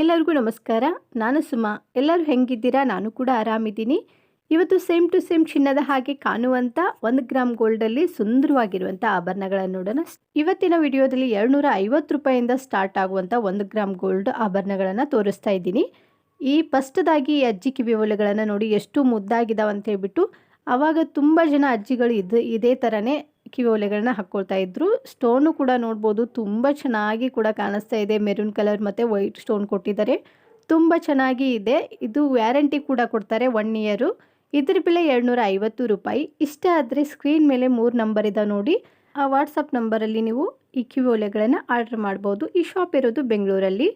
ಎಲ್ಲರಿಗೂ ನಮಸ್ಕಾರ. ನಾನು ಸುಮಾ. ಎಲ್ಲರೂ ಹೆಂಗಿದ್ದೀರಾ? ನಾನು ಕೂಡ ಆರಾಮಿದ್ದೀನಿ. ಇವತ್ತು ಸೇಮ್ ಟು ಸೇಮ್ ಚಿನ್ನದ ಹಾಗೆ ಕಾಣುವಂಥ ಒಂದು ಗ್ರಾಮ್ ಗೋಲ್ಡಲ್ಲಿ ಸುಂದರವಾಗಿರುವಂಥ ಆಭರಣಗಳನ್ನು ನೋಡೋಣ. ಇವತ್ತಿನ ವಿಡಿಯೋದಲ್ಲಿ ಎರಡುನೂರ ಐವತ್ತು ರೂಪಾಯಿಂದ ಸ್ಟಾರ್ಟ್ ಆಗುವಂಥ ಒಂದು ಗ್ರಾಮ್ ಗೋಲ್ಡ್ ಆಭರಣಗಳನ್ನು ತೋರಿಸ್ತಾ ಇದ್ದೀನಿ. ಈ ಫಸ್ಟ್ದಾಗಿ ಈ ಅಜ್ಜಿ ಕಿವಿ ಒಲೆಗಳನ್ನು ನೋಡಿ ಎಷ್ಟು ಮುದ್ದಾಗಿದ್ದಾವೆ ಅಂತ ಹೇಳ್ಬಿಟ್ಟು ಆವಾಗ ತುಂಬ ಜನ ಅಜ್ಜಿಗಳು ಇದು, ಇದೇ ಥರನೇ ಕಿವಿ ಒಲೆಗಳನ್ನ ಹಾಕ್ಕೊಳ್ತಾ ಇದ್ರು. ಸ್ಟೋನು ಕೂಡ ನೋಡ್ಬೋದು, ತುಂಬ ಚೆನ್ನಾಗಿ ಕೂಡ ಕಾಣಿಸ್ತಾ ಇದೆ. ಮೆರೂನ್ ಕಲರ್ ಮತ್ತು ವೈಟ್ ಸ್ಟೋನ್ ಕೊಟ್ಟಿದ್ದಾರೆ. ತುಂಬ ಚೆನ್ನಾಗಿ ಇದೆ. ಇದು ವ್ಯಾರಂಟಿ ಕೂಡ ಕೊಡ್ತಾರೆ ಒನ್ ಇಯರು. ಇದ್ರ ಬೆಲೆ ಎರಡುನೂರ ಐವತ್ತು ರೂಪಾಯಿ. ಇಷ್ಟ ಆದರೆ ಸ್ಕ್ರೀನ್ ಮೇಲೆ ಮೂರು ನಂಬರ್ ಇದೆ ನೋಡಿ. ಆ ವಾಟ್ಸಪ್ ನಂಬರಲ್ಲಿ ನೀವು ಈ ಕಿವಿ ಒಲೆಗಳನ್ನು ಆರ್ಡರ್ ಮಾಡ್ಬೋದು. ಈ ಶಾಪ್ ಇರೋದು ಬೆಂಗಳೂರಲ್ಲಿ.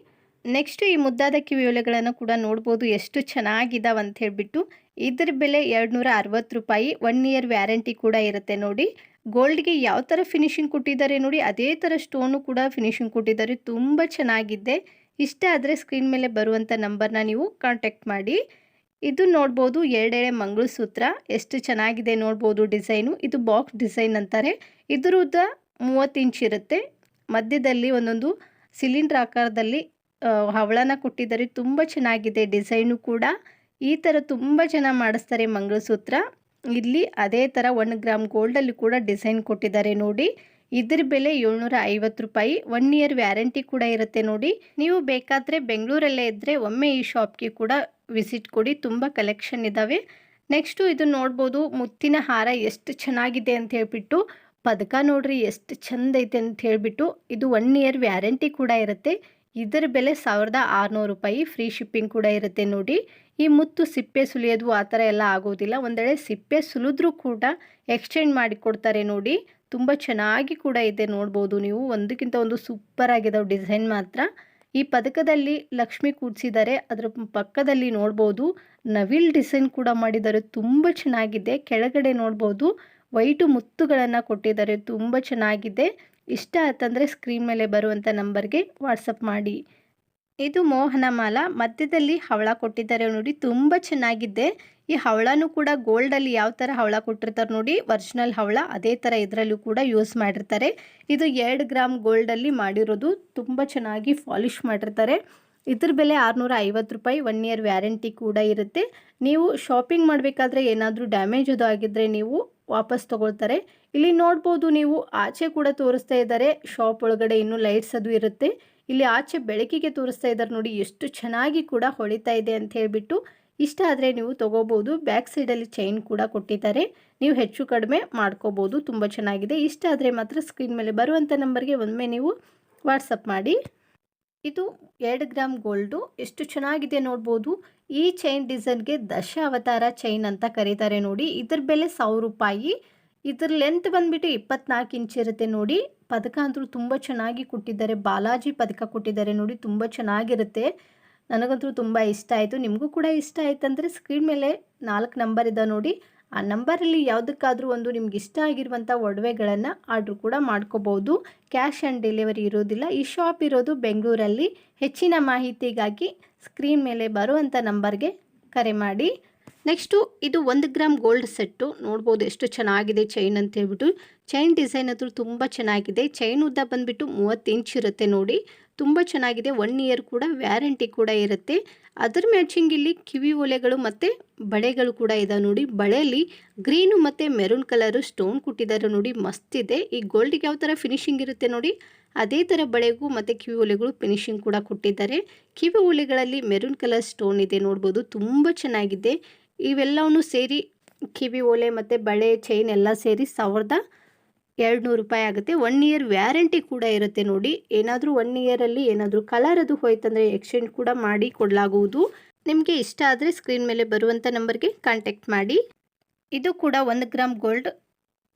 ನೆಕ್ಸ್ಟ್ ಈ ಮುದ್ದಾದ ಕಿವಿ ಒಲೆಗಳನ್ನು ಕೂಡ ನೋಡ್ಬೋದು. ಎಷ್ಟು ಚೆನ್ನಾಗಿದ್ದಾವೆ ಅಂತ ಹೇಳಿಬಿಟ್ಟು. ಇದ್ರ ಬೆಲೆ ಎರಡುನೂರ ಅರವತ್ತು ರೂಪಾಯಿ. ಒನ್ ಇಯರ್ ವ್ಯಾರಂಟಿ ಕೂಡ ಇರುತ್ತೆ ನೋಡಿ. ಗೋಲ್ಡ್ಗೆ ಯಾವ ಥರ ಫಿನಿಶಿಂಗ್ ಕೊಟ್ಟಿದ್ದಾರೆ ನೋಡಿ, ಅದೇ ಥರ ಸ್ಟೋನು ಕೂಡ ಫಿನಿಶಿಂಗ್ ಕೊಟ್ಟಿದ್ದಾರೆ. ತುಂಬ ಚೆನ್ನಾಗಿದೆ. ಇಷ್ಟ ಆದರೆ ಸ್ಕ್ರೀನ್ ಮೇಲೆ ಬರುವಂಥ ನಂಬರ್ನ ನೀವು ಕಾಂಟ್ಯಾಕ್ಟ್ ಮಾಡಿ. ಇದು ನೋಡ್ಬೋದು ಎರಡೆಳೆ ಮಂಗಳಸೂತ್ರ. ಎಷ್ಟು ಚೆನ್ನಾಗಿದೆ ನೋಡ್ಬೋದು ಡಿಸೈನು ಇದು ಬಾಕ್ಸ್ ಡಿಸೈನ್ ಅಂತಾರೆ. ಇದ್ರ ಉದ್ದ ಮೂವತ್ತು ಇಂಚ್ ಇರುತ್ತೆ. ಮಧ್ಯದಲ್ಲಿ ಒಂದೊಂದು ಸಿಲಿಂಡ್ರ್ ಆಕಾರದಲ್ಲಿ ಹವಳನ ಕೊಟ್ಟಿದ್ದಾರೆ. ತುಂಬ ಚೆನ್ನಾಗಿದೆ ಡಿಸೈನು ಕೂಡ. ಈ ಥರ ತುಂಬ ಜನ ಮಾಡಿಸ್ತಾರೆ ಮಂಗಳಸೂತ್ರ. ಇಲ್ಲಿ ಅದೇ ಥರ ಒನ್ ಗ್ರಾಮ್ ಗೋಲ್ಡಲ್ಲಿ ಕೂಡ ಡಿಸೈನ್ ಕೊಟ್ಟಿದ್ದಾರೆ ನೋಡಿ. ಇದ್ರ ಬೆಲೆ ಏಳ್ನೂರ ಐವತ್ತು ರೂಪಾಯಿ. ಒನ್ ಇಯರ್ ವ್ಯಾರಂಟಿ ಕೂಡ ಇರುತ್ತೆ ನೋಡಿ. ನೀವು ಬೇಕಾದರೆ ಬೆಂಗಳೂರಲ್ಲೇ ಇದ್ದರೆ ಒಮ್ಮೆ ಈ ಶಾಪ್ಗೆ ಕೂಡ ವಿಸಿಟ್ ಕೊಡಿ. ತುಂಬ ಕಲೆಕ್ಷನ್ ಇದ್ದಾವೆ ನೆಕ್ಸ್ಟು ಇದು ನೋಡ್ಬೋದು ಮುತ್ತಿನ ಹಾರ ಎಷ್ಟು ಚೆನ್ನಾಗಿದೆ ಅಂತ ಹೇಳ್ಬಿಟ್ಟು. ಪದಕ ನೋಡ್ರಿ, ಎಷ್ಟು ಚಂದ ಐತೆ ಅಂತ ಹೇಳಿಬಿಟ್ಟು. ಇದು ಒನ್ ಇಯರ್ ವ್ಯಾರಂಟಿ ಕೂಡ ಇರುತ್ತೆ. ಇದರ ಬೆಲೆ ಸಾವಿರದ ಆರುನೂರು ರೂಪಾಯಿ. ಫ್ರೀ ಶಿಪ್ಪಿಂಗ್ ಕೂಡ ಇರುತ್ತೆ ನೋಡಿ. ಈ ಮುತ್ತು ಸಿಪ್ಪೆ ಸುಲಿಯೋದು ಆ ಥರ ಎಲ್ಲ ಆಗೋದಿಲ್ಲ. ಒಂದೆಡೆ ಸಿಪ್ಪೆ ಸುಲಿದ್ರೂ ಕೂಡ ಎಕ್ಸ್ಚೇಂಜ್ ಮಾಡಿ ಕೊಡ್ತಾರೆ ನೋಡಿ. ತುಂಬ ಚೆನ್ನಾಗಿ ಕೂಡ ಇದೆ ನೋಡ್ಬೋದು ನೀವು. ಒಂದಕ್ಕಿಂತ ಒಂದು ಸೂಪರ್ ಆಗಿದಾವೆ ಡಿಸೈನ್ ಮಾತ್ರ. ಈ ಪದಕದಲ್ಲಿ ಲಕ್ಷ್ಮಿ ಕೂಡಿಸಿದ್ದಾರೆ. ಅದರ ಪಕ್ಕದಲ್ಲಿ ನೋಡ್ಬೋದು. ನವಿಲ್ ಡಿಸೈನ್ ಕೂಡ ಮಾಡಿದ್ದಾರೆ. ತುಂಬ ಚೆನ್ನಾಗಿದೆ. ಕೆಳಗಡೆ ನೋಡ್ಬೋದು. ವೈಟು ಮುತ್ತುಗಳನ್ನು ಕೊಟ್ಟಿದ್ದಾರೆ. ತುಂಬ ಚೆನ್ನಾಗಿದೆ. ಇಷ್ಟ ಆತಂದರೆ ಸ್ಕ್ರೀನ್ ಮೇಲೆ ಬರುವಂಥ ನಂಬರ್ಗೆ ವಾಟ್ಸಪ್ ಮಾಡಿ. ಇದು ಮೋಹನ ಮಾಲ, ಮಧ್ಯದಲ್ಲಿ ಹವಳ ಕೊಟ್ಟಿದ್ದಾರೆ ನೋಡಿ, ತುಂಬ ಚೆನ್ನಾಗಿದೆ. ಈ ಹವಳನೂ ಕೂಡ ಗೋಲ್ಡಲ್ಲಿ ಯಾವ ಥರ ಹವಳ ಕೊಟ್ಟಿರ್ತಾರೆ ನೋಡಿ ಒರಿಜಿನಲ್ ಹವಳ ಅದೇ ಥರ ಇದರಲ್ಲೂ ಕೂಡ ಯೂಸ್ ಮಾಡಿರ್ತಾರೆ. ಇದು ಎರಡು ಗ್ರಾಮ್ ಗೋಲ್ಡಲ್ಲಿ ಮಾಡಿರೋದು ತುಂಬ ಚೆನ್ನಾಗಿ ಪಾಲಿಷ್ ಮಾಡಿರ್ತಾರೆ. ಇದ್ರ ಬೆಲೆ ಆರುನೂರ ಐವತ್ತು ರೂಪಾಯಿ ಒನ್ ಇಯರ್ ವ್ಯಾರಂಟಿ ಕೂಡ ಇರುತ್ತೆ. ನೀವು ಶಾಪಿಂಗ್ ಮಾಡಬೇಕಾದ್ರೆ ಏನಾದರೂ ಡ್ಯಾಮೇಜ್ ಅದು ಆಗಿದ್ದರೆ ನೀವು ವಾಪಸ್ ತಗೊಳ್ತಾರೆ. ಇಲ್ಲಿ ನೋಡ್ಬೋದು ನೀವು ಆಚೆ ಕೂಡ ತೋರಿಸ್ತಾ ಇದ್ದಾರೆ. ಶಾಪ್ ಒಳಗಡೆ ಇನ್ನೂ ಲೈಟ್ಸ್ ಅದು ಇರುತ್ತೆ. ಇಲ್ಲಿ ಆಚೆ ಬೆಳಕಿಗೆ ತೋರಿಸ್ತಾ ಇದ್ದಾರೆ ನೋಡಿ, ಎಷ್ಟು ಚೆನ್ನಾಗಿ ಕೂಡ ಹೊಳಿತಾ ಇದೆ ಅಂತ ಹೇಳ್ಬಿಟ್ಟು ಇಷ್ಟ ಆದರೆ ನೀವು ತೊಗೋಬೋದು. ಬ್ಯಾಕ್ ಸೈಡಲ್ಲಿ ಚೈನ್ ಕೂಡ ಕೊಟ್ಟಿದ್ದಾರೆ. ನೀವು ಹೆಚ್ಚು ಕಡಿಮೆ ಮಾಡ್ಕೋಬೋದು. ತುಂಬ ಚೆನ್ನಾಗಿದೆ. ಇಷ್ಟ ಆದರೆ ಮಾತ್ರ ಸ್ಕ್ರೀನ್ ಮೇಲೆ ಬರುವಂಥ ನಂಬರ್ಗೆ ಒಮ್ಮೆ ನೀವು ವಾಟ್ಸಪ್ ಮಾಡಿ. ಇದು ಎರಡು ಗ್ರಾಮ್ ಗೋಲ್ಡು ಎಷ್ಟು ಚೆನ್ನಾಗಿದೆ ನೋಡ್ಬೋದು. ಈ ಚೈನ್ ಡಿಸೈನ್ಗೆ ದಶ ಅವತಾರ ಚೈನ್ ಅಂತ ಕರೀತಾರೆ ನೋಡಿ. ಇದ್ರ ಬೆಲೆ ಸಾವಿರ ರೂಪಾಯಿ. ಇದ್ರ ಲೆಂತ್ ಬಂದ್ಬಿಟ್ಟು ಇಪ್ಪತ್ನಾಲ್ಕು ಇಂಚ್ ಇರುತ್ತೆ ನೋಡಿ. ಪದಕ ಅಂತೂ ತುಂಬ ಚೆನ್ನಾಗಿ ಕೊಟ್ಟಿದ್ದಾರೆ. ಬಾಲಾಜಿ ಪದಕ ಕೊಟ್ಟಿದ್ದಾರೆ ನೋಡಿ. ತುಂಬ ಚೆನ್ನಾಗಿರುತ್ತೆ. ನನಗಂತೂ ತುಂಬ ಇಷ್ಟ ಆಯಿತು. ನಿಮಗೂ ಕೂಡ ಇಷ್ಟ ಆಯ್ತಂದರೆ ಸ್ಕ್ರೀನ್ ಮೇಲೆ ನಾಲ್ಕು ನಂಬರ್ ಇದೆ ನೋಡಿ. ಆ ನಂಬರಲ್ಲಿ ಯಾವುದಕ್ಕಾದರೂ ಒಂದು ನಿಮ್ಗೆ ಇಷ್ಟ ಆಗಿರುವಂಥ ಒಡವೆಗಳನ್ನು ಆರ್ಡ್ರ್ ಕೂಡ ಮಾಡ್ಕೋಬೋದು. ಕ್ಯಾಶ್ ಆನ್ ಡೆಲಿವರಿ ಇರೋದಿಲ್ಲ. ಈ ಶಾಪ್ ಇರೋದು ಬೆಂಗಳೂರಲ್ಲಿ. ಹೆಚ್ಚಿನ ಮಾಹಿತಿಗಾಗಿ ಸ್ಕ್ರೀನ್ ಮೇಲೆ ಬರುವಂಥ ನಂಬರ್ಗೆ ಕರೆ ಮಾಡಿ. ನೆಕ್ಸ್ಟು ಇದು ಒಂದು ಗ್ರಾಮ್ ಗೋಲ್ಡ್ ಸೆಟ್ಟು. ನೋಡ್ಬೋದು ಎಷ್ಟು ಚೆನ್ನಾಗಿದೆ ಚೈನ್ ಅಂತ ಹೇಳ್ಬಿಟ್ಟು. ಚೈನ್ ಡಿಸೈನ್ ಅಂತೂ ತುಂಬ ಚೆನ್ನಾಗಿದೆ. ಚೈನ್ ಉದ್ದ ಬಂದುಬಿಟ್ಟು ಮೂವತ್ತು ಇಂಚ್ ಇರುತ್ತೆ ನೋಡಿ. ತುಂಬ ಚೆನ್ನಾಗಿದೆ. ಒನ್ ಇಯರ್ ಕೂಡ, ವ್ಯಾರಂಟಿ ಕೂಡ ಇರುತ್ತೆ. ಅದರ ಮ್ಯಾಚಿಂಗ್ ಇಲ್ಲಿ ಕಿವಿ ಒಲೆಗಳು ಮತ್ತು ಬಳೆಗಳು ಕೂಡ ಇದೆ ನೋಡಿ. ಬಳೆಯಲ್ಲಿ ಗ್ರೀನು ಮತ್ತು ಮೆರೂನ್ ಕಲರು ಸ್ಟೋನ್ ಕೊಟ್ಟಿದ್ದಾರೆ ನೋಡಿ. ಮಸ್ತ್ ಇದೆ. ಈ ಗೋಲ್ಡಿಗೆ ಯಾವ ಥರ ಫಿನಿಶಿಂಗ್ ಇರುತ್ತೆ ನೋಡಿ. ಅದೇ ಥರ ಬಳೆಗೂ ಮತ್ತು ಕಿವಿ ಓಲೆಗಳು ಫಿನಿಶಿಂಗ್ ಕೂಡ ಕೊಟ್ಟಿದ್ದಾರೆ. ಕಿವಿ ಓಲೆಗಳಲ್ಲಿ ಮೆರೂನ್ ಕಲರ್ ಸ್ಟೋನ್ ಇದೆ ನೋಡ್ಬೋದು, ತುಂಬ ಚೆನ್ನಾಗಿದೆ. ಇವೆಲ್ಲವನ್ನೂ ಸೇರಿ ಕಿವಿ ಓಲೆ ಮತ್ತು ಬಳೆ ಚೈನ್ ಎಲ್ಲ ಸೇರಿ ಸಾವಿರದ ಎರಡು ನೂರು ರೂಪಾಯಿ ಆಗುತ್ತೆ. ಒನ್ ಇಯರ್ ವ್ಯಾರಂಟಿ ಕೂಡ ಇರುತ್ತೆ ನೋಡಿ. ಏನಾದರೂ ಒನ್ ಇಯರಲ್ಲಿ ಏನಾದರೂ ಕಲರ್ ಅದು ಹೋಯ್ತಂದರೆ ಎಕ್ಸ್ಚೇಂಜ್ ಕೂಡ ಮಾಡಿ ಕೊಡಲಾಗುವುದು. ನಿಮಗೆ ಇಷ್ಟ ಆದರೆ ಸ್ಕ್ರೀನ್ ಮೇಲೆ ಬರುವಂಥ ನಂಬರ್ಗೆ ಕಾಂಟ್ಯಾಕ್ಟ್ ಮಾಡಿ. ಇದು ಕೂಡ ಒಂದು ಗ್ರಾಮ್ ಗೋಲ್ಡ್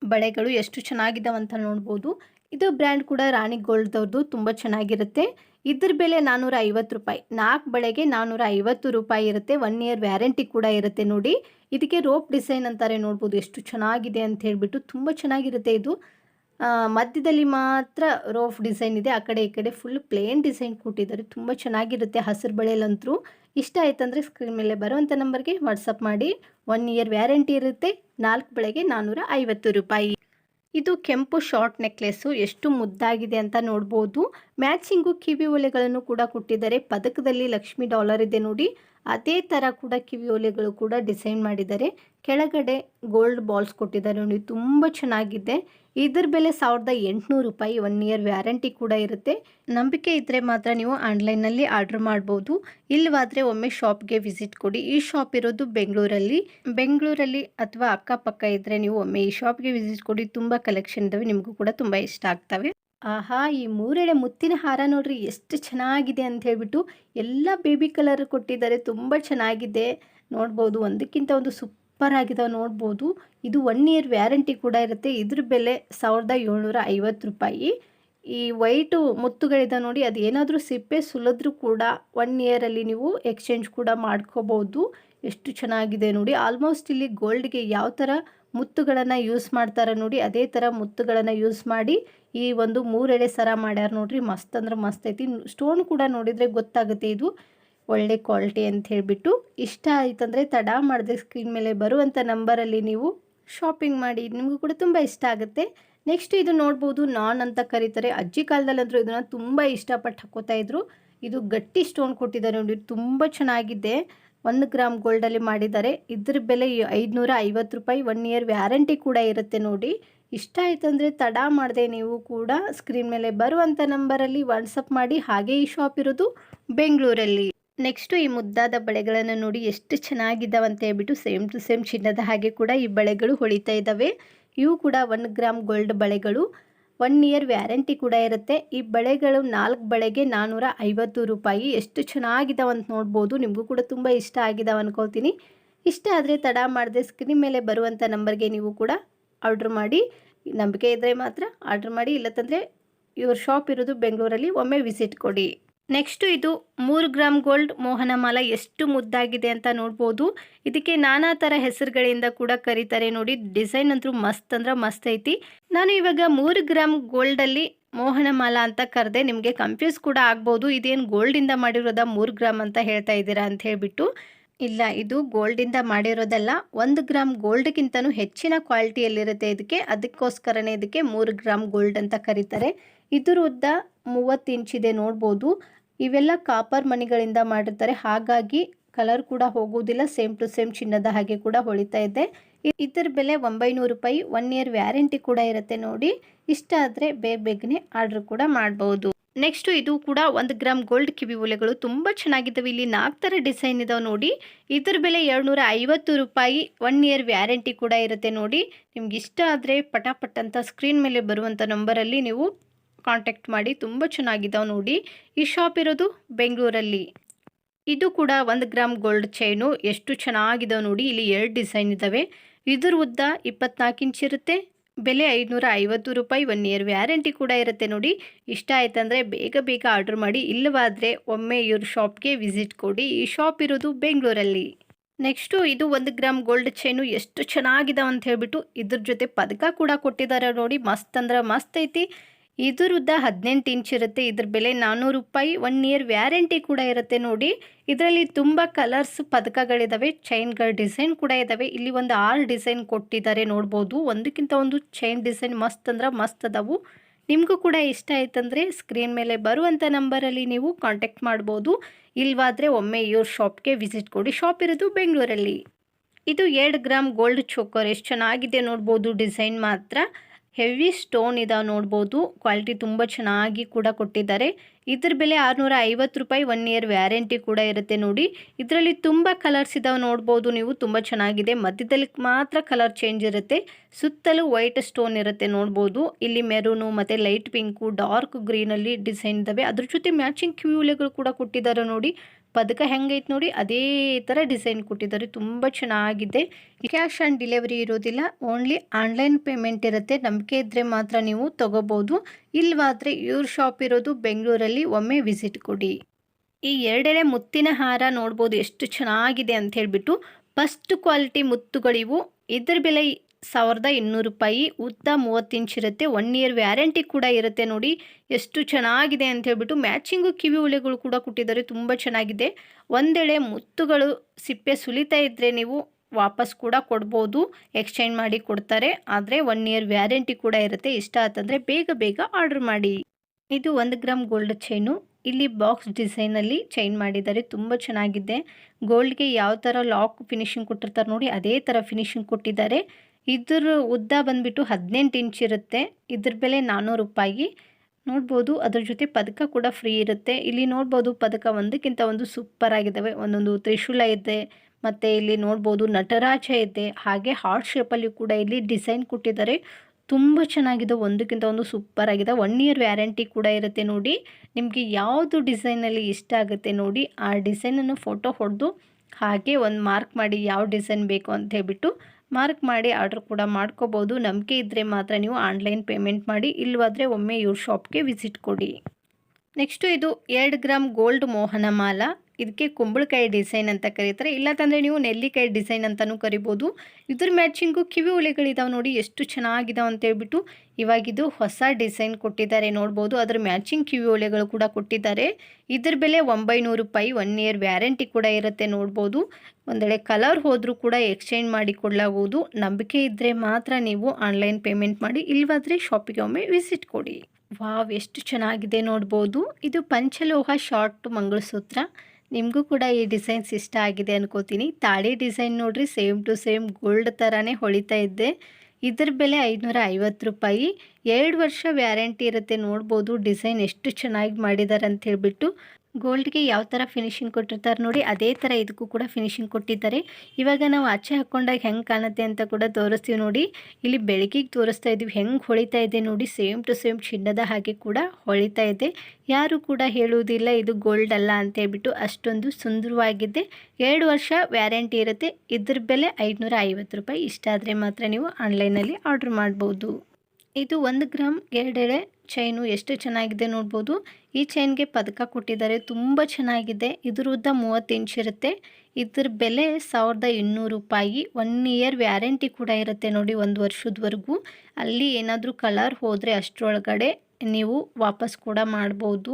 ಬಳೆಗಳು ಎಷ್ಟು ಚೆನ್ನಾಗಿದ್ದಾವಂತ ನೋಡ್ಬೋದು. ಇದು ಬ್ರ್ಯಾಂಡ್ ಕೂಡ ರಾಣಿ ಗೋಲ್ಡ್ದವ್ರದ್ದು ತುಂಬ ಚೆನ್ನಾಗಿರುತ್ತೆ. ಇದ್ರ ಬೆಲೆ ನಾನ್ನೂರ ಐವತ್ತು ರೂಪಾಯಿ. ನಾಲ್ಕು ಬಳೆಗೆ ನಾನ್ನೂರ ಐವತ್ತು ರೂಪಾಯಿ ಇರುತ್ತೆ. ಒನ್ ಇಯರ್ ವ್ಯಾರಂಟಿ ಕೂಡ ಇರುತ್ತೆ ನೋಡಿ. ಇದಕ್ಕೆ ರೋಪ್ ಡಿಸೈನ್ ಅಂತಾರೆ ನೋಡ್ಬೋದು. ಎಷ್ಟು ಚೆನ್ನಾಗಿದೆ ಅಂತ ಹೇಳ್ಬಿಟ್ಟು ತುಂಬ ಚೆನ್ನಾಗಿರುತ್ತೆ ಇದು. ಮಧ್ಯದಲ್ಲಿ ಮಾತ್ರ ರೋಫ್ ಡಿಸೈನ್ ಇದೆ. ಆ ಕಡೆ ಈ ಕಡೆ ಫುಲ್ ಪ್ಲೇನ್ ಡಿಸೈನ್ ಕೊಟ್ಟಿದ್ದಾರೆ. ತುಂಬ ಚೆನ್ನಾಗಿರುತ್ತೆ ಹಸಿರು ಬಳೆಯಲ್ಲಂತರೂ ಇಷ್ಟ ಆಯ್ತಂದರೆ ಸ್ಕ್ರೀನ್ ಮೇಲೆ ಬರುವಂಥ ನಂಬರ್ಗೆ ವಾಟ್ಸಪ್ ಮಾಡಿ. ಒನ್ ಇಯರ್ ವ್ಯಾರಂಟಿ ಇರುತ್ತೆ. ನಾಲ್ಕು ಬಳೆಗೆ ನಾನ್ನೂರ ರೂಪಾಯಿ. ಇದು ಕೆಂಪು ಶಾರ್ಟ್ ನೆಕ್ಲೆಸ್ಸು ಎಷ್ಟು ಮುದ್ದಾಗಿದೆ ಅಂತ ನೋಡ್ಬೋದು. ಮ್ಯಾಚಿಂಗು ಕಿವಿ ಒಲೆಗಳನ್ನು ಕೂಡ ಕೊಟ್ಟಿದ್ದಾರೆ. ಪದಕದಲ್ಲಿ ಲಕ್ಷ್ಮಿ ಡಾಲರ್ ಇದೆ ನೋಡಿ. ಅದೇ ಥರ ಕೂಡ ಕಿವಿ ಒಲೆಗಳು ಕೂಡ ಡಿಸೈನ್ ಮಾಡಿದ್ದಾರೆ. ಕೆಳಗಡೆ ಗೋಲ್ಡ್ ಬಾಲ್ಸ್ ಕೊಟ್ಟಿದ್ದಾರೆ ನೋಡಿ, ತುಂಬ ಚೆನ್ನಾಗಿದೆ. ಇದ್ರ ಬೆಲೆ ಸಾವಿರದ ಎಂಟುನೂರು ರೂಪಾಯಿ ಒನ್ ಇಯರ್ ವ್ಯಾರಂಟಿ ಕೂಡ ಇರುತ್ತೆ. ನಂಬಿಕೆ ಇದ್ದರೆ ಮಾತ್ರ ನೀವು ಆನ್ಲೈನಲ್ಲಿ ಆರ್ಡರ್ ಮಾಡ್ಬೋದು. ಇಲ್ಲವಾದರೆ ಒಮ್ಮೆ ಶಾಪ್ಗೆ ವಿಸಿಟ್ ಕೊಡಿ. ಈ ಶಾಪ್ ಇರೋದು ಬೆಂಗಳೂರಲ್ಲಿ. ಬೆಂಗಳೂರಲ್ಲಿ ಅಥವಾ ಅಕ್ಕಪಕ್ಕ ಇದ್ದರೆ ನೀವು ಒಮ್ಮೆ ಈ ಶಾಪ್ಗೆ ವಿಸಿಟ್ ಕೊಡಿ. ತುಂಬ ಕಲೆಕ್ಷನ್ ಇದ್ದಾವೆ ನಿಮಗೂ ಕೂಡ ತುಂಬ ಇಷ್ಟ ಆಗ್ತವೆ. ಆಹಾ, ಈ ಮೂರೆಡೆ ಮುತ್ತಿನ ಹಾರ ನೋಡ್ರಿ ಎಷ್ಟು ಚೆನ್ನಾಗಿದೆ ಅಂತ ಹೇಳ್ಬಿಟ್ಟು ಎಲ್ಲ ಬೇಬಿ ಕಲರ್ ಕೊಟ್ಟಿದ್ದಾರೆ. ತುಂಬ ಚೆನ್ನಾಗಿದೆ. ನೋಡ್ಬೋದು, ಒಂದಕ್ಕಿಂತ ಒಂದು ಸೂಪರ್ ಆಗಿದಾವೆ ನೋಡ್ಬೋದು. ಇದು ಒನ್ ಇಯರ್ ವ್ಯಾರಂಟಿ ಕೂಡ ಇರುತ್ತೆ. ಇದ್ರ ಬೆಲೆ ಸಾವಿರದ ಏಳ್ನೂರ ಐವತ್ತು ರೂಪಾಯಿ. ಈ ವೈಟು ಮುತ್ತುಗಳಿದೆ ನೋಡಿ, ಅದು ಏನಾದರೂ ಸಿಪ್ಪೆ ಸುಲಿದ್ರೂ ಕೂಡ ಒನ್ ಇಯರಲ್ಲಿ ನೀವು ಎಕ್ಸ್ಚೇಂಜ್ ಕೂಡ ಮಾಡ್ಕೋಬೋದು. ಎಷ್ಟು ಚೆನ್ನಾಗಿದೆ ನೋಡಿ. ಆಲ್ಮೋಸ್ಟ್ ಇಲ್ಲಿ ಗೋಲ್ಡ್ಗೆ ಯಾವ ಥರ ಮುತ್ತುಗಳನ್ನು ಯೂಸ್ ಮಾಡ್ತಾರೆ ನೋಡಿ, ಅದೇ ಥರ ಮುತ್ತುಗಳನ್ನು ಯೂಸ್ ಮಾಡಿ ಈ ಒಂದು ಮೂರೆಳೆ ಸರ ಮಾಡ್ಯಾರ ನೋಡ್ರಿ. ಮಸ್ತ್ ಅಂದ್ರೆ ಮಸ್ತ್ ಐತಿ. ಸ್ಟೋನ್ ಕೂಡ ನೋಡಿದರೆ ಗೊತ್ತಾಗುತ್ತೆ ಇದು. ಒಳ್ಳೆ ಕ್ವಾಲಿಟಿ ಅಂತ ಹೇಳಿಬಿಟ್ಟು ಇಷ್ಟ ಆಯಿತಂದರೆ ತಡ ಮಾಡಿದೆ ಸ್ಕ್ರೀನ್ ಮೇಲೆ ಬರುವಂಥ ನಂಬರಲ್ಲಿ ನೀವು ಶಾಪಿಂಗ್ ಮಾಡಿ, ನಿಮಗೂ ಕೂಡ ತುಂಬ ಇಷ್ಟ ಆಗುತ್ತೆ. ನೆಕ್ಸ್ಟ್ ಇದು ನೋಡ್ಬೋದು ನಾನ್ ಅಂತ ಕರೀತಾರೆ. ಅಜ್ಜಿ ಕಾಲದಲ್ಲಂತೂ ಇದನ್ನು ತುಂಬ ಇಷ್ಟಪಟ್ಟು ಹಾಕೋತಾ ಇದ್ರು. ಇದು ಗಟ್ಟಿ ಸ್ಟೋನ್ ಕೊಟ್ಟಿದ್ದಾರೆ ನೋಡಿ, ತುಂಬ ಚೆನ್ನಾಗಿದೆ. ಒಂದು ಗ್ರಾಮ್ ಗೋಲ್ಡಲ್ಲಿ ಮಾಡಿದ್ದಾರೆ. ಇದ್ರ ಬೆಲೆ ಐದುನೂರ ಐವತ್ತು ರೂಪಾಯಿ ಒನ್ ಇಯರ್ ವ್ಯಾರಂಟಿ ಕೂಡ ಇರುತ್ತೆ ನೋಡಿ. ಇಷ್ಟ ಆಯ್ತಂದರೆ ತಡ ಮಾಡದೆ ನೀವು ಕೂಡ ಸ್ಕ್ರೀನ್ ಮೇಲೆ ಬರುವಂಥ ನಂಬರಲ್ಲಿ ವಾಟ್ಸಪ್ ಮಾಡಿ ಹಾಗೆ ಈ ಶಾಪ್ ಇರೋದು ಬೆಂಗಳೂರಲ್ಲಿ ನೆಕ್ಸ್ಟು ಈ ಮುದ್ದಾದ ಬಳೆಗಳನ್ನು ನೋಡಿ ಎಷ್ಟು ಚೆನ್ನಾಗಿದ್ದಾವೆ ಅಂತ ಹೇಳ್ಬಿಟ್ಟು ಸೇಮ್ ಟು ಸೇಮ್ ಚಿನ್ನದ ಹಾಗೆ ಕೂಡ ಈ ಬಳೆಗಳು ಹೊಳಿತಾ ಇದ್ದಾವೆ. ಇವು ಕೂಡ ಒನ್ ಗ್ರಾಮ್ ಗೋಲ್ಡ್ ಬಳೆಗಳು. ಒನ್ ಇಯರ್ ವ್ಯಾರಂಟಿ ಕೂಡ ಇರುತ್ತೆ. ಈ ಬಳೆಗಳು ನಾಲ್ಕು ಬಳೆಗೆ ನಾನ್ನೂರ ಐವತ್ತು ರೂಪಾಯಿ. ಎಷ್ಟು ಚೆನ್ನಾಗಿದ್ದಾವೆ ಅಂತ ನೋಡ್ಬೋದು. ನಿಮಗೂ ಕೂಡ ತುಂಬ ಇಷ್ಟ ಆಗಿದ್ದಾವೆ ಅನ್ಕೋತೀನಿ ಇಷ್ಟ ಆದರೆ ತಡ ಮಾಡದೆ ಸ್ಕ್ರೀನ್ ಮೇಲೆ ಬರುವಂಥ ನಂಬರ್ಗೆ ನೀವು ಕೂಡ ಆರ್ಡ್ರ್ ಮಾಡಿ. ನಂಬಿಕೆ ಇದ್ದರೆ ಮಾತ್ರ ಆರ್ಡ್ರ್ ಮಾಡಿ. ಇಲ್ಲತ್ತಂದರೆ ಇವ್ರ ಶಾಪ್ ಇರೋದು ಬೆಂಗಳೂರಲ್ಲಿ. ಒಮ್ಮೆ ವಿಸಿಟ್ ಕೊಡಿ. ನೆಕ್ಸ್ಟು ಇದು ಮೂರು ಗ್ರಾಮ್ ಗೋಲ್ಡ್ ಮೋಹನಮಾಲ ಎಷ್ಟು ಮುದ್ದಾಗಿದೆ ಅಂತ ನೋಡ್ಬೋದು. ಇದಕ್ಕೆ ನಾನಾ ಥರ ಹೆಸರುಗಳಿಂದ ಕೂಡ ಕರೀತಾರೆ ನೋಡಿ. ಡಿಸೈನ್ ಅಂತೂ ಮಸ್ತ್ ಅಂದ್ರೆ ಮಸ್ತ್ ಐತಿ. ನಾನು ಇವಾಗ ಮೂರು ಗ್ರಾಮ್ ಗೋಲ್ಡಲ್ಲಿ ಮೋಹನಮಾಲ ಅಂತ ಕರೆದೆ. ನಿಮಗೆ ಕನ್ಫ್ಯೂಸ್ ಕೂಡ ಆಗ್ಬೋದು. ಇದೇನು ಗೋಲ್ಡಿಂದ ಮಾಡಿರೋದ, ಮೂರು ಗ್ರಾಮ್ ಅಂತ ಹೇಳ್ತಾ ಇದ್ದೀರಾ ಅಂತ ಹೇಳಿಬಿಟ್ಟು. ಇಲ್ಲ, ಇದು ಗೋಲ್ಡಿಂದ ಮಾಡಿರೋದಲ್ಲ. ಒಂದು ಗ್ರಾಮ್ ಗೋಲ್ಡ್ಗಿಂತನೂ ಹೆಚ್ಚಿನ ಕ್ವಾಲಿಟಿಯಲ್ಲಿರುತ್ತೆ ಇದಕ್ಕೆ. ಅದಕ್ಕೋಸ್ಕರನೇ ಇದಕ್ಕೆ ಮೂರು ಗ್ರಾಮ್ ಗೋಲ್ಡ್ ಅಂತ ಕರೀತಾರೆ. ಇದ್ರ ಉದ್ದ ಮೂವತ್ತು ಇಂಚಿದೆ ನೋಡ್ಬೋದು. ಇವೆಲ್ಲ ಕಾಪರ್ ಮಣಿಗಳಿಂದ ಮಾಡಿರ್ತಾರೆ. ಹಾಗಾಗಿ ಕಲರ್ ಕೂಡ ಹೋಗುವುದಿಲ್ಲ. ಸೇಮ್ ಟು ಸೇಮ್ ಚಿನ್ನದ ಹಾಗೆ ಕೂಡ ಹೊಳಿತಾ ಇದೆ. ಇದರ ಬೆಲೆ ಒಂಬೈನೂರು ರೂಪಾಯಿ. ಒನ್ ಇಯರ್ ವ್ಯಾರಂಟಿ ಕೂಡ ಇರುತ್ತೆ ನೋಡಿ. ಇಷ್ಟ ಆದರೆ ಬೇಗ ಬೇಗನೆ ಆರ್ಡರ್ ಕೂಡ ಮಾಡಬಹುದು ನೆಕ್ಸ್ಟ್ ಇದು ಕೂಡ ಒಂದು ಗ್ರಾಮ್ ಗೋಲ್ಡ್ ಕಿವಿ ಓಲೆಗಳು ತುಂಬ ಚೆನ್ನಾಗಿದ್ದಾವೆ. ಇಲ್ಲಿ ನಾಲ್ಕು ಥರ ಡಿಸೈನ್ ಇದಾವೆ ನೋಡಿ. ಇದ್ರ ಬೆಲೆ ಎರಡುನೂರ ಐವತ್ತು ರೂಪಾಯಿ. ಒನ್ ಇಯರ್ ವ್ಯಾರಂಟಿ ಕೂಡ ಇರುತ್ತೆ ನೋಡಿ. ನಿಮ್ಗೆ ಇಷ್ಟ ಆದರೆ ಪಟಾಪಟ್ ಅಂತ ಸ್ಕ್ರೀನ್ ಮೇಲೆ ಬರುವಂಥ ನಂಬರಲ್ಲಿ ನೀವು ಕಾಂಟ್ಯಾಕ್ಟ್ ಮಾಡಿ ತುಂಬ ಚೆನ್ನಾಗಿದ್ದಾವೆ ನೋಡಿ. ಈ ಶಾಪ್ ಇರೋದು ಬೆಂಗಳೂರಲ್ಲಿ. ಇದು ಕೂಡ ಒಂದು ಗ್ರಾಮ್ ಗೋಲ್ಡ್ ಚೈನು ಎಷ್ಟು ಚೆನ್ನಾಗಿದಾವೆ ನೋಡಿ. ಇಲ್ಲಿ ಎರಡು ಡಿಸೈನ್ ಇದ್ದಾವೆ ಇದ್ರ ಉದ್ದ ಇಪ್ಪತ್ನಾಲ್ಕು ಇಂಚ್ ಇರುತ್ತೆ. ಬೆಲೆ ಐದುನೂರ ಐವತ್ತು ರೂಪಾಯಿ ಒನ್ ಇಯರ್ ವ್ಯಾರಂಟಿ ಕೂಡ ಇರುತ್ತೆ ನೋಡಿ. ಇಷ್ಟ ಆಯ್ತಂದರೆ ಬೇಗ ಬೇಗ ಆರ್ಡ್ರ್ ಮಾಡಿ. ಇಲ್ಲವಾದರೆ ಒಮ್ಮೆ ಇವ್ರ ಶಾಪ್ಗೆ ವಿಸಿಟ್ ಕೊಡಿ. ಈ ಶಾಪ್ ಇರೋದು ಬೆಂಗಳೂರಲ್ಲಿ. ನೆಕ್ಸ್ಟು ಇದು ಒಂದು ಗ್ರಾಮ್ ಗೋಲ್ಡ್ ಚೈನು ಎಷ್ಟು ಚೆನ್ನಾಗಿದೆ ಅಂತ ಹೇಳ್ಬಿಟ್ಟು ಇದ್ರ ಜೊತೆ ಪದಕ ಕೂಡ ಕೊಟ್ಟಿದ್ದಾರೆ ನೋಡಿ. ಮಸ್ತ್ ಅಂದ್ರೆ ಮಸ್ತ್ ಐತಿ. ಇದ್ರ ಉದ್ದ ಹದಿನೆಂಟು ಇಂಚ್ ಇರುತ್ತೆ, ಇದ್ರ ಬೆಲೆ ನಾನ್ನೂರು ರೂಪಾಯಿ, ಒನ್ ಇಯರ್ ವ್ಯಾರಂಟಿ ಕೂಡ ಇರುತ್ತೆ ನೋಡಿ. ಇದರಲ್ಲಿ ತುಂಬ ಕಲರ್ಸ್ ಪದಕಗಳಿದ್ದಾವೆ ಚೈನ್ಗಳ ಡಿಸೈನ್ ಕೂಡ ಇದ್ದಾವೆ ಇಲ್ಲಿ ಒಂದು ಆರು ಡಿಸೈನ್ ಕೊಟ್ಟಿದ್ದಾರೆ ನೋಡ್ಬೋದು. ಒಂದಕ್ಕಿಂತ ಒಂದು ಚೈನ್ ಡಿಸೈನ್ ಮಸ್ತ್ ಅಂದ್ರೆ ಮಸ್ತ್ ಅದಾವು. ನಿಮಗೂ ಕೂಡ ಇಷ್ಟ ಆಯ್ತಂದರೆ ಸ್ಕ್ರೀನ್ ಮೇಲೆ ಬರುವಂಥ ನಂಬರಲ್ಲಿ ನೀವು ಕಾಂಟ್ಯಾಕ್ಟ್ ಮಾಡ್ಬೋದು. ಇಲ್ವಾದರೆ ಒಮ್ಮೆ ಇವ್ರ ಶಾಪ್ಗೆ ವಿಸಿಟ್ ಕೊಡಿ. ಶಾಪ್ ಇರೋದು ಬೆಂಗಳೂರಲ್ಲಿ. ಇದು ಎರಡು ಗ್ರಾಮ್ ಗೋಲ್ಡ್ ಚೋಕರ್. ಎಷ್ಟು ಚೆನ್ನಾಗಿದೆ ನೋಡ್ಬೋದು ಡಿಸೈನ್ ಮಾತ್ರ. ಹೆವಿ ಸ್ಟೋನ್ ಇದಾವೆ ನೋಡ್ಬೋದು. ಕ್ವಾಲಿಟಿ ತುಂಬ ಚೆನ್ನಾಗಿ ಕೂಡ ಕೊಟ್ಟಿದ್ದಾರೆ. ಇದ್ರ ಬೆಲೆ ಆರುನೂರ ಐವತ್ತು ರೂಪಾಯಿ ಒನ್ ಇಯರ್ ವ್ಯಾರಂಟಿ ಕೂಡ ಇರುತ್ತೆ ನೋಡಿ. ಇದರಲ್ಲಿ ತುಂಬ ಕಲರ್ಸ್ ಇದಾವೆ ನೋಡ್ಬೋದು ನೀವು. ತುಂಬ ಚೆನ್ನಾಗಿದೆ. ಮಧ್ಯದಲ್ಲಿ ಮಾತ್ರ ಕಲರ್ ಚೇಂಜ್ ಇರುತ್ತೆ. ಸುತ್ತಲೂ ವೈಟ್ ಸ್ಟೋನ್ ಇರುತ್ತೆ ನೋಡ್ಬೋದು. ಇಲ್ಲಿ ಮೆರೂನು ಮತ್ತು ಲೈಟ್ ಪಿಂಕು ಡಾರ್ಕ್ ಗ್ರೀನಲ್ಲಿ ಡಿಸೈನ್ ಇದ್ದಾವೆ ಅದ್ರ ಜೊತೆ ಮ್ಯಾಚಿಂಗ್ ಕ್ಯೂಲೆಗಳು ಕೂಡ ಕೊಟ್ಟಿದ್ದಾರೆ ನೋಡಿ. ಪದಕ ಹೆಂಗೈತೆ ನೋಡಿ, ಅದೇ ಥರ ಡಿಸೈನ್ ಕೊಟ್ಟಿದ್ದಾರೆ. ತುಂಬ ಚೆನ್ನಾಗಿದೆ. ಕ್ಯಾಶ್ ಆನ್ ಡೆಲಿವರಿ ಇರೋದಿಲ್ಲ, ಓನ್ಲಿ ಆನ್ಲೈನ್ ಪೇಮೆಂಟ್ ಇರುತ್ತೆ. ನಂಬಿಕೆ ಇದ್ದರೆ ಮಾತ್ರ ನೀವು ತಗೋಬೋದು. ಇಲ್ವಾದರೆ ಇವ್ರ ಶಾಪ್ ಇರೋದು ಬೆಂಗಳೂರಲ್ಲಿ, ಒಮ್ಮೆ ವಿಸಿಟ್ ಕೊಡಿ. ಈ ಎರಡನೇ ಮುತ್ತಿನ ಹಾರ ನೋಡ್ಬೋದು ಎಷ್ಟು ಚೆನ್ನಾಗಿದೆ ಅಂತ ಹೇಳಿಬಿಟ್ಟು, ಫಸ್ಟ್ ಕ್ವಾಲಿಟಿ ಮುತ್ತುಗಳಿವು. ಇದ್ರ ಬೆಲೆ ಸಾವಿರದ ಇನ್ನೂರು ರೂಪಾಯಿ. ಉದ್ದ ಮೂವತ್ತು ಇಂಚ್ ಇರುತ್ತೆ. ಒನ್ ಇಯರ್ ವ್ಯಾರಂಟಿ ಕೂಡ ಇರುತ್ತೆ ನೋಡಿ. ಎಷ್ಟು ಚೆನ್ನಾಗಿದೆ ಅಂತ ಹೇಳ್ಬಿಟ್ಟು ಮ್ಯಾಚಿಂಗು ಕಿವಿ ಉಳೆಗಳು ಕೂಡ ಕೊಟ್ಟಿದ್ದಾರೆ. ತುಂಬ ಚೆನ್ನಾಗಿದೆ. ಒಂದೆಳೆ ಮುತ್ತುಗಳು ಸಿಪ್ಪೆ ಸುಲಿತಾ ಇದ್ದರೆ ನೀವು ವಾಪಸ್ ಕೂಡ ಕೊಡ್ಬೋದು. ಎಕ್ಸ್ಚೇಂಜ್ ಮಾಡಿ ಕೊಡ್ತಾರೆ. ಆದರೆ ಒನ್ ಇಯರ್ ವ್ಯಾರಂಟಿ ಕೂಡ ಇರುತ್ತೆ. ಇಷ್ಟ ಆತಂದರೆ ಬೇಗ ಬೇಗ ಆರ್ಡರ್ ಮಾಡಿ. ಇದು ಒಂದು ಗ್ರಾಮ್ ಗೋಲ್ಡ್ ಚೈನು ಇಲ್ಲಿ ಬಾಕ್ಸ್ ಡಿಸೈನಲ್ಲಿ ಚೈನ್ ಮಾಡಿದ್ದಾರೆ. ತುಂಬ ಚೆನ್ನಾಗಿದೆ. ಗೋಲ್ಡ್ಗೆ ಯಾವ ಥರ ಲಾಕ್ ಫಿನಿಶಿಂಗ್ ಕೊಟ್ಟಿರ್ತಾರೆ ನೋಡಿ, ಅದೇ ಥರ ಫಿನಿಶಿಂಗ್ ಕೊಟ್ಟಿದ್ದಾರೆ. ಇದ್ರ ಉದ್ದ ಬಂದುಬಿಟ್ಟು ಹದಿನೆಂಟು ಇಂಚ್ ಇರುತ್ತೆ. ಇದ್ರ ಬೆಲೆ ನಾನ್ನೂರು ರೂಪಾಯಿ. ನೋಡ್ಬೋದು ಅದ್ರ ಜೊತೆ ಪದಕ ಕೂಡ ಫ್ರೀ ಇರುತ್ತೆ. ಇಲ್ಲಿ ನೋಡ್ಬೋದು ಪದಕ ಒಂದಕ್ಕಿಂತ ಒಂದು ಸೂಪರ್ ಆಗಿದ್ದಾವೆ ಒಂದೊಂದು ತ್ರಿಶೂಲ ಇದೆ. ಮತ್ತು ಇಲ್ಲಿ ನೋಡ್ಬೋದು ನಟರಾಜ ಇದೆ. ಹಾಗೆ ಹಾರ್ಟ್ ಶೇಪಲ್ಲಿ ಕೂಡ ಇಲ್ಲಿ ಡಿಸೈನ್ ಕೊಟ್ಟಿದ್ದಾರೆ. ತುಂಬ ಚೆನ್ನಾಗಿದೆ. ಒಂದಕ್ಕಿಂತ ಒಂದು ಸೂಪರ್ ಆಗಿದೆ. ಒನ್ ಇಯರ್ ವ್ಯಾರಂಟಿ ಕೂಡ ಇರುತ್ತೆ ನೋಡಿ. ನಿಮಗೆ ಯಾವುದು ಡಿಸೈನಲ್ಲಿ ಇಷ್ಟ ಆಗುತ್ತೆ ನೋಡಿ. ಆ ಡಿಸೈನನ್ನು ಫೋಟೋ ಹೊಡೆದು ಹಾಗೆ ಒಂದು ಮಾರ್ಕ್ ಮಾಡಿ ಯಾವ ಡಿಸೈನ್ ಬೇಕು ಅಂತ ಹೇಳ್ಬಿಟ್ಟು ಮಾರ್ಕ್ ಮಾಡಿ ಆರ್ಡರ್ ಕೂಡ ಮಾಡ್ಕೋಬೋದು. ನಂಬಿಕೆ ಇದ್ದರೆ ಮಾತ್ರ ನೀವು ಆನ್ಲೈನ್ ಪೇಮೆಂಟ್ ಮಾಡಿ ಇಲ್ಲವಾದರೆ ಒಮ್ಮೆ ಇವ್ರ ಶಾಪ್ಗೆ ವಿಸಿಟ್ ಕೊಡಿ. ನೆಕ್ಸ್ಟು ಇದು ಎರಡು ಗ್ರಾಮ್ ಗೋಲ್ಡ್ ಮೋಹನ ಮಾಲ. ಇದಕ್ಕೆ ಕುಂಬಳಕಾಯಿ ಡಿಸೈನ್ ಅಂತ ಕರೀತಾರೆ. ಇಲ್ಲಂತಂದರೆ ನೀವು ನೆಲ್ಲಿಕಾಯಿ ಡಿಸೈನ್ ಅಂತಲೂ ಕರಿಬೋದು. ಇದ್ರ ಮ್ಯಾಚಿಂಗು ಕಿವಿ ಒಲೆಗಳಿದಾವೆ ನೋಡಿ ಎಷ್ಟು ಚೆನ್ನಾಗಿದಾವೆ ಅಂತ ಹೇಳ್ಬಿಟ್ಟು ಇವಾಗಿದು ಹೊಸ ಡಿಸೈನ್ ಕೊಟ್ಟಿದ್ದಾರೆ ನೋಡ್ಬೋದು. ಅದ್ರ ಮ್ಯಾಚಿಂಗ್ ಕಿವಿ ಒಲೆಗಳು ಕೂಡ ಕೊಟ್ಟಿದ್ದಾರೆ. ಇದ್ರ ಬೆಲೆ ಒಂಬೈನೂರು ರೂಪಾಯಿ, ಒನ್ ಇಯರ್ ವ್ಯಾರಂಟಿ ಕೂಡ ಇರುತ್ತೆ ನೋಡ್ಬೋದು. ಒಂದೆಡೆ ಕಲರ್ ಹೋದರೂ ಕೂಡ ಎಕ್ಸ್ಚೇಂಜ್ ಮಾಡಿ ಕೊಡಲಾಗುವುದು ನಂಬಿಕೆ ಇದ್ದರೆ ಮಾತ್ರ ನೀವು ಆನ್ಲೈನ್ ಪೇಮೆಂಟ್ ಮಾಡಿ, ಇಲ್ವಾದರೆ ಶಾಪಿಗೆ ಒಮ್ಮೆ ವಿಸಿಟ್ ಕೊಡಿ. ವಾವ್, ಎಷ್ಟು ಚೆನ್ನಾಗಿದೆ ನೋಡ್ಬೋದು. ಇದು ಪಂಚಲೋಹ ಶಾರ್ಟ್ ಮಂಗಳಸೂತ್ರ. ನಿಮಗೂ ಕೂಡ ಈ ಡಿಸೈನ್ಸ್ ಇಷ್ಟ ಆಗಿದೆ ಅನ್ಕೋತೀನಿ. ತಾಳಿ ಡಿಸೈನ್ ನೋಡ್ರಿ, ಸೇಮ್ ಟು ಸೇಮ್ ಗೋಲ್ಡ್ ಥರನೇ ಹೊಳಿತಾ ಇದ್ದೆ ಇದ್ರ ಬೆಲೆ ಐನೂರ ಐವತ್ತು ರೂಪಾಯಿ. ಎರಡು ವರ್ಷ ವ್ಯಾರಂಟಿ ಇರುತ್ತೆ, ನೋಡ್ಬೋದು ಡಿಸೈನ್ ಎಷ್ಟು ಚೆನ್ನಾಗಿ ಮಾಡಿದ್ದಾರೆ ಅಂತ ಹೇಳ್ಬಿಟ್ಟು. ಗೋಲ್ಡ್ಗೆ ಯಾವ ಥರ ಫಿನಿಶಿಂಗ್ ಕೊಟ್ಟಿರ್ತಾರೆ ನೋಡಿ, ಅದೇ ಥರ ಇದಕ್ಕೂ ಕೂಡ ಫಿನಿಶಿಂಗ್ ಕೊಟ್ಟಿದ್ದಾರೆ. ಇವಾಗ ನಾವು ಆಚೆ ಹಾಕ್ಕೊಂಡಾಗ ಹೆಂಗೆ ಕಾಣುತ್ತೆ ಅಂತ ಕೂಡ ತೋರಿಸ್ತೀವಿ ನೋಡಿ. ಇಲ್ಲಿ ಬೆಳಕಿಗೆ ತೋರಿಸ್ತಾ ಇದ್ದೀವಿ ಹೆಂಗೆ ಹೊಳಿತಾ ಇದೆ ನೋಡಿ, ಸೇಮ್ ಟು ಸೇಮ್ ಚಿನ್ನದ ಹಾಗೆ ಕೂಡ ಹೊಳಿತಾ ಇದೆ. ಯಾರು ಕೂಡ ಹೇಳುವುದಿಲ್ಲ ಇದು ಗೋಲ್ಡ್ ಅಲ್ಲ ಅಂತ ಹೇಳ್ಬಿಟ್ಟು ಅಷ್ಟೊಂದು ಸುಂದರವಾಗಿದೆ. ಎರಡು ವರ್ಷ ವ್ಯಾರಂಟಿ ಇರುತ್ತೆ, ಇದ್ರ ಬೆಲೆ ಐದುನೂರ ಐವತ್ತು ರೂಪಾಯಿ. ಇಷ್ಟ ಆದರೆ ಮಾತ್ರ ನೀವು ಆನ್ಲೈನಲ್ಲಿ ಆರ್ಡ್ರ್ ಮಾಡ್ಬೋದು. ಇದು ಒಂದು ಗ್ರಾಮ್ ಎರಡೆಳೆ ಚೈನು, ಎಷ್ಟು ಚೆನ್ನಾಗಿದೆ ನೋಡ್ಬೋದು. ಈ ಚೈನ್ಗೆ ಪದಕ ಕೊಟ್ಟಿದ್ದಾರೆ. ತುಂಬ ಚೆನ್ನಾಗಿದೆ. ಇದ್ರ ಉದ್ದ ಮೂವತ್ತು ಇಂಚ್ ಇರುತ್ತೆ. ಇದ್ರ ಬೆಲೆ ಸಾವಿರದ ಇನ್ನೂರು ರೂಪಾಯಿ. ಒನ್ ಇಯರ್ ವ್ಯಾರಂಟಿ ಕೂಡ ಇರುತ್ತೆ ನೋಡಿ ಒಂದು ವರ್ಷದವರೆಗೂ. ಅಲ್ಲಿ ಏನಾದರೂ ಕಲರ್ ಹೋದರೆ ಅಷ್ಟರೊಳಗಡೆ ನೀವು ವಾಪಸ್ ಕೂಡ ಮಾಡ್ಬೋದು.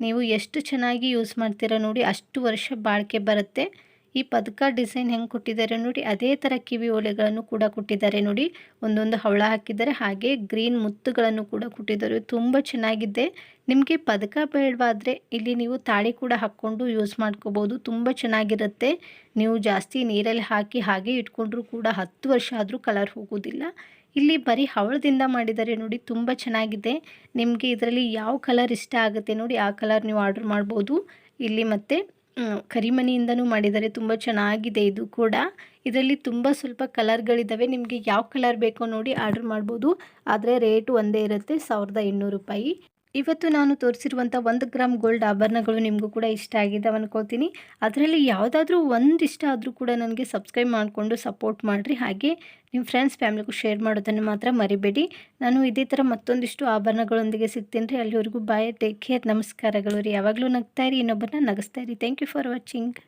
ನೀವು ಎಷ್ಟು ಚೆನ್ನಾಗಿ ಯೂಸ್ ಮಾಡ್ತೀರಾ ನೋಡಿ ಅಷ್ಟು ವರ್ಷ ಬಾಳಿಕೆ ಬರುತ್ತೆ. ಈ ಪದಕ ಡಿಸೈನ್ ಹೆಂಗೆ ಕೊಟ್ಟಿದ್ದಾರೆ ನೋಡಿ, ಅದೇ ಥರ ಕಿವಿ ಓಲೆಗಳನ್ನು ಕೂಡ ಕೊಟ್ಟಿದ್ದಾರೆ ನೋಡಿ. ಒಂದೊಂದು ಹವಳ ಹಾಕಿದ್ದಾರೆ, ಹಾಗೆ ಗ್ರೀನ್ ಮುತ್ತುಗಳನ್ನು ಕೂಡ ಕೊಟ್ಟಿದ್ದಾರೆ. ತುಂಬ ಚೆನ್ನಾಗಿದೆ. ನಿಮಗೆ ಪದಕ ಬೇಡವಾದರೆ ಇಲ್ಲಿ ನೀವು ತಾಳಿ ಕೂಡ ಹಾಕ್ಕೊಂಡು ಯೂಸ್ ಮಾಡ್ಕೋಬೋದು. ತುಂಬ ಚೆನ್ನಾಗಿರುತ್ತೆ. ನೀವು ಜಾಸ್ತಿ ನೀರಲ್ಲಿ ಹಾಕಿ ಹಾಗೆ ಇಟ್ಕೊಂಡ್ರೂ ಕೂಡ ಹತ್ತು ವರ್ಷ ಆದರೂ ಕಲರ್ ಹೋಗೋದಿಲ್ಲ. ಇಲ್ಲಿ ಬರೀ ಹವಳದಿಂದ ಮಾಡಿದ್ದಾರೆ ನೋಡಿ, ತುಂಬ ಚೆನ್ನಾಗಿದೆ. ನಿಮಗೆ ಇದರಲ್ಲಿ ಯಾವ ಕಲರ್ ಇಷ್ಟ ಆಗುತ್ತೆ ನೋಡಿ, ಆ ಕಲರ್ ನೀವು ಆರ್ಡ್ರ್ ಮಾಡ್ಬೋದು. ಇಲ್ಲಿ ಮತ್ತು ಕರಿಮಣಿಯಿಂದನೂ ಮಾಡಿದ್ದಾರೆ. ತುಂಬ ಚೆನ್ನಾಗಿದೆ ಇದು ಕೂಡ. ಇದರಲ್ಲಿ ತುಂಬ ಸ್ವಲ್ಪ ಕಲರ್ಗಳಿದ್ದಾವೆ ನಿಮಗೆ ಯಾವ ಕಲರ್ ಬೇಕೋ ನೋಡಿ ಆರ್ಡ್ರ್ ಮಾಡ್ಬೋದು. ಆದರೆ ರೇಟು ಒಂದೇ ಇರುತ್ತೆ, ಸಾವಿರದ ಇನ್ನೂರು ರೂಪಾಯಿ. ಇವತ್ತು ನಾನು ತೋರಿಸಿರುವಂಥ ಒಂದು ಗ್ರಾಮ್ ಗೋಲ್ಡ್ ಆಭರಣಗಳು ನಿಮಗೂ ಕೂಡ ಇಷ್ಟ ಆಗಿದೆ ಅನ್ಕೋತೀನಿ ಅದರಲ್ಲಿ ಯಾವುದಾದ್ರೂ ಒಂದು ಇಷ್ಟ ಆದರೂ ಕೂಡ ನನಗೆ ಸಬ್ಸ್ಕ್ರೈಬ್ ಮಾಡಿಕೊಂಡು ಸಪೋರ್ಟ್ ಮಾಡಿರಿ. ಹಾಗೆ ನಿಮ್ಮ ಫ್ರೆಂಡ್ಸ್ ಫ್ಯಾಮಿಲಿಗೂ ಶೇರ್ ಮಾಡೋದನ್ನು ಮಾತ್ರ ಮರಿಬೇಡಿ. ನಾನು ಇದೇ ಥರ ಮತ್ತೊಂದಿಷ್ಟು ಆಭರಣಗಳೊಂದಿಗೆ ಸಿಗ್ತೀನಿ ರೀ. ಅಲ್ಲಿವರೆಗೂ ಬಾಯ್ ಟೇಕ್ ಕೇರ್ ನಮಸ್ಕಾರಗಳು ರೀ. ಯಾವಾಗಲೂ ನಗ್ತಾ ಇರಿ. ಇನ್ನೊಬ್ಬರನ್ನ ನಗಿಸ್ತಾ ಇರಿ. Thank you for watching